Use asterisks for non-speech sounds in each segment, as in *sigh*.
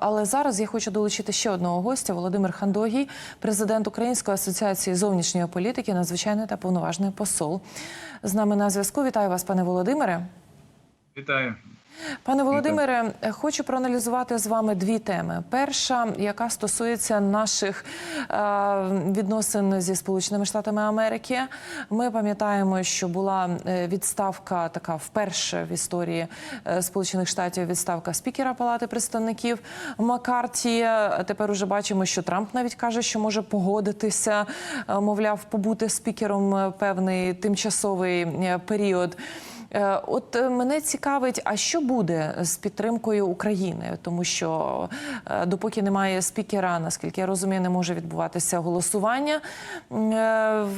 але зараз я хочу долучити ще одного гостя Володимир Хандогій, президент Української асоціації зовнішньої політики, надзвичайний та повноважний посол. З нами на зв'язку. Вітаю вас, пане Володимире. Вітаю. Пане Володимире, хочу проаналізувати з вами дві теми. Перша, яка стосується наших е, відносин зі Сполученими Штатами Америки. Ми пам'ятаємо, що була е, відставка така вперше в історії е, Сполучених Штатів відставка спікера Палати представників Маккарті. Тепер уже бачимо, що Трамп навіть каже, що може погодитися, мовляв, побути спікером певний тимчасовий період. Е, От е, мене цікавить, а що буде з підтримкою України, тому що е, допоки немає спікера, наскільки я розумію, не може відбуватися голосування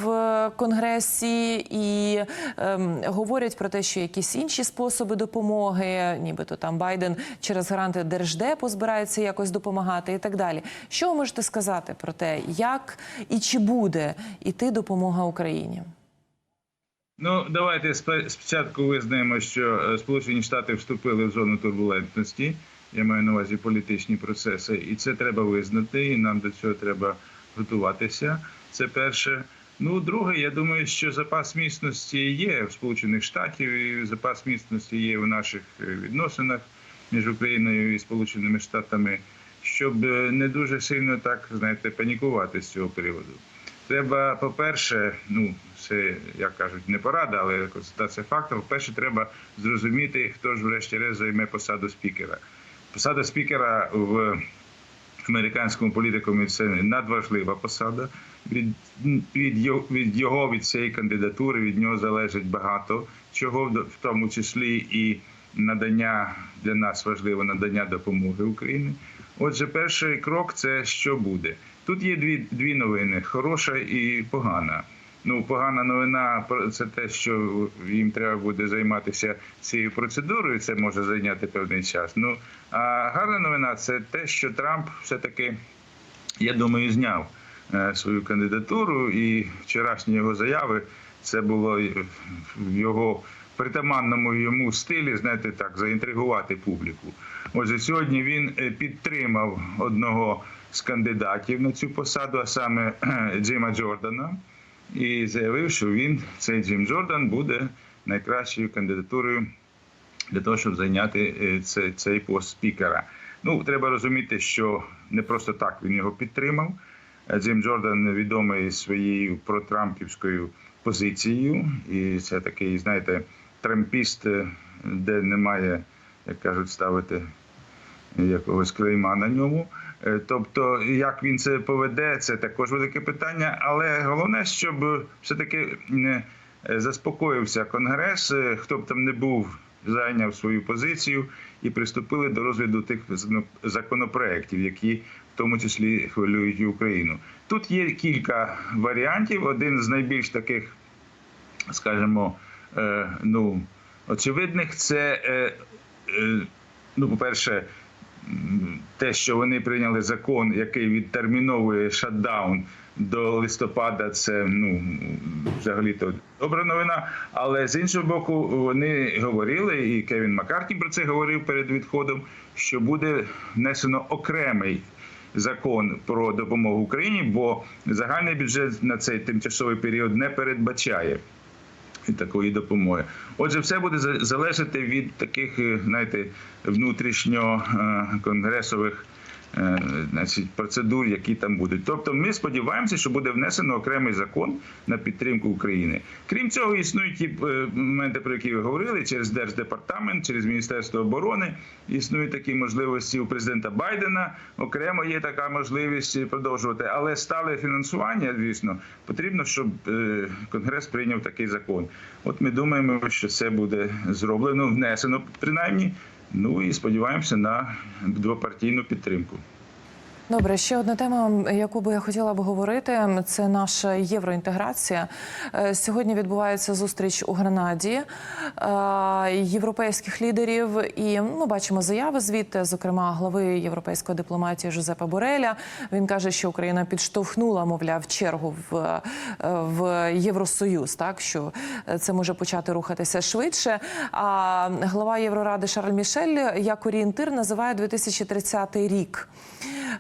в конгресі, і ем, говорять про те, що якісь інші способи допомоги, нібито там Байден через гаранти держдепу збирається якось допомагати, і так далі. Що ви можете сказати про те, як і чи буде іти допомога Україні? Ну, давайте спочатку визнаємо, що е, Сполучені Штати вступили в зону турбулентності. Я маю на увазі політичні процеси, і це треба визнати, і нам до цього треба готуватися. Це перше. Ну, друге, я думаю, що запас міцності є в Сполучених Штатів, і запас міцності є в наших е, відносинах між Україною і Сполученими Штатами, щоб е, не дуже сильно так знаєте панікувати з цього приводу. Треба, по-перше, ну це як кажуть, не порада, але констатація фактів. По-перше, треба зрозуміти, хто ж врешті-решт займе посаду спікера. Посада спікера в американському політикумі це надважлива посада. Від, від, від його від цієї кандидатури від нього залежить багато чого, в тому числі і надання для нас важливо надання допомоги Україні. Отже, перший крок це що буде. Тут є дві, дві новини: хороша і погана. Ну, погана новина це те, що їм треба буде займатися цією процедурою. Це може зайняти певний час. Ну а гарна новина це те, що Трамп все-таки, я думаю, зняв е, свою кандидатуру, і вчорашні його заяви це було в його притаманному йому стилі, знаєте, так, заінтригувати публіку. Отже, сьогодні він е, підтримав одного з кандидатів на цю посаду, а саме Джима Джордана, і заявив, що він, цей Джим Джордан, буде найкращою кандидатурою для того, щоб зайняти е, цей, цей пост спікера. Ну, треба розуміти, що не просто так він його підтримав. Е, Джим Джордан відомий своєю протрампівською позицією, і це такий, знаєте, трампіст, е, де немає, як кажуть, ставити якогось клейма на ньому. Е, Тобто, як він це поведе, це також велике питання. Але головне, щоб все-таки е, заспокоївся конгрес, е, хто б там не був, зайняв свою позицію і приступили до розгляду тих законопроєктів, які в тому числі хвилюють Україну. Тут є кілька варіантів. Один з найбільш таких, скажімо, ну очевидних, це ну, по-перше, м, те, що вони прийняли закон, який відтерміновує шатдаун до листопада, це ну взагалі то добра новина. Але з іншого боку, вони говорили, і Кевін Маккартні про це говорив перед відходом, що буде внесено окремий. Закон про допомогу Україні, бо загальний бюджет на цей тимчасовий період не передбачає і такої допомоги. Отже, все буде залежати від таких, е, знаєте, внутрішньо е, конгресових значить, процедур, які там будуть. Тобто, ми сподіваємося, що буде внесено окремий закон на підтримку України. Крім цього, існують ті е, моменти, про які ви говорили, через держдепартамент, через міністерство оборони. Існують такі можливості у президента Байдена. Окремо є така можливість продовжувати, але стале фінансування, звісно, потрібно, щоб е, конгрес прийняв такий закон. От ми думаємо, що це буде зроблено, внесено принаймні. Ну і сподіваємося на двопартійну підтримку. Добре, ще одна тема, яку би я хотіла б говорити, це наша євроінтеграція. Е, Сьогодні відбувається зустріч у Гранаді е, європейських лідерів, і ми бачимо заяви звідти, зокрема глави європейської дипломатії Жозепа Бореля. Він каже, що Україна підштовхнула, мовляв, чергу в, е, в Євросоюз, так що це може почати рухатися швидше. А глава Євроради Шарль Мішель як орієнтир називає 2030 рік.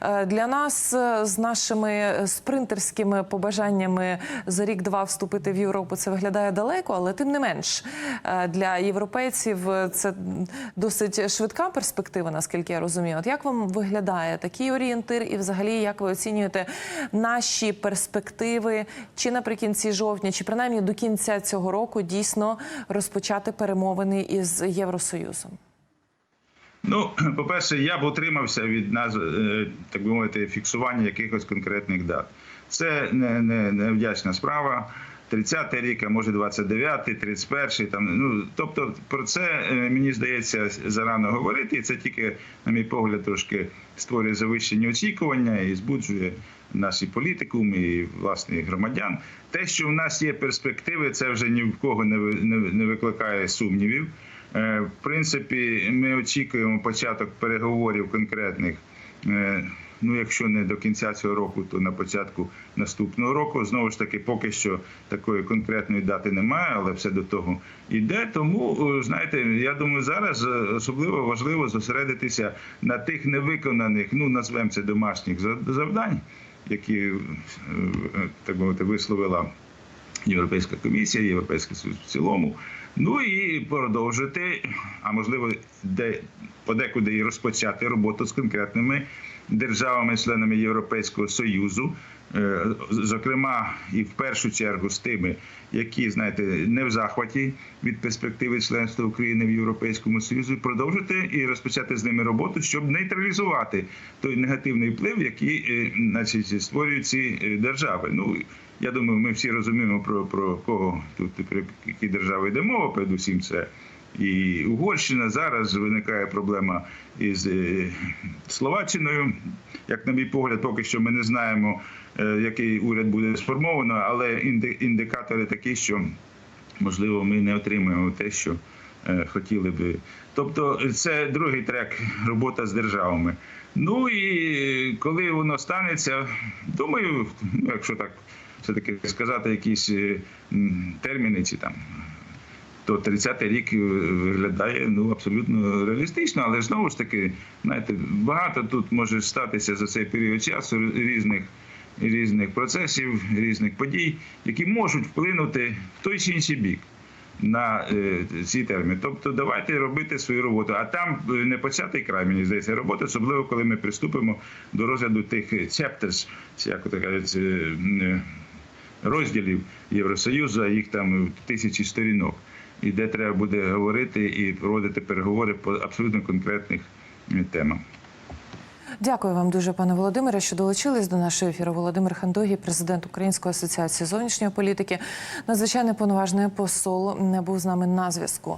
Е, Для нас е, з нашими спринтерськими побажаннями за рік-два вступити в Європу це виглядає далеко, але тим не менш е, для європейців е, це досить швидка перспектива, наскільки я розумію. От як вам виглядає такий орієнтир, і взагалі як ви оцінюєте наші перспективи чи наприкінці жовтня, чи принаймні до кінця цього року дійсно розпочати перемовини із Євросоюзом? Ну, *clears throat* по-перше, я б утримався від назв, е, так би мовити, фіксування якихось конкретних дат. Це не, не, не вдячна справа. 30-й рік, а може 29-й, 31-й, там ну тобто про це е, мені здається зарано говорити, і це тільки, на мій погляд, трошки створює завищені очікування і збуджує наші політикум і власне громадян. Те, що в нас є перспективи, це вже ні в кого не викликає сумнівів. Е, В принципі, ми очікуємо початок переговорів конкретних. е, Ну, якщо не до кінця цього року, то на початку наступного року. Знову ж таки, поки що такої конкретної дати немає, але все до того йде. Тому е, знаєте, я думаю, зараз особливо важливо зосередитися на тих невиконаних, ну назвемо це домашніх завдань, які так мовити висловила Європейська комісія, Європейський Союз в цілому. Ну і продовжити, а можливо, де подекуди і розпочати роботу з конкретними державами-членами Європейського Союзу, Е, зокрема, і в першу чергу з тими, які знаєте, не в захваті від перспективи членства України в Європейському Союзі, продовжити і розпочати з ними роботу, щоб нейтралізувати той негативний вплив, який е, значить, створюють ці е, держави. Ну я думаю, ми всі розуміємо про, про кого тут про які держави йде мова. Передусім, це і Угорщина. Зараз виникає проблема із е, Словаччиною. Як на мій погляд, поки що ми не знаємо, е, який уряд буде сформовано, але індикатори такі, що можливо ми не отримаємо те, що е, хотіли би. Тобто, це другий трек робота з державами. Ну і коли воно станеться, думаю, ну, якщо так все-таки сказати якісь терміни чи там. То 30-й рік е, виглядає ну абсолютно реалістично, але знову ж таки, знаєте, багато тут може статися за цей період часу різних різних процесів, різних подій, які можуть вплинути в той чи інший бік на е, ці терміни. Тобто, давайте робити свою роботу. А там е, не початий край, мені здається, роботи, особливо коли ми приступимо до розгляду тих chapters, як то кажуть, розділів Євросоюзу, їх там тисячі сторінок, і де треба буде говорити і проводити переговори по абсолютно конкретних е, темах. Дякую вам дуже, пане Володимире, що долучились до нашого ефіру. Володимир Хандогій, президент Української асоціації зовнішньої політики, надзвичайно повноважний посол, не був з нами на зв'язку.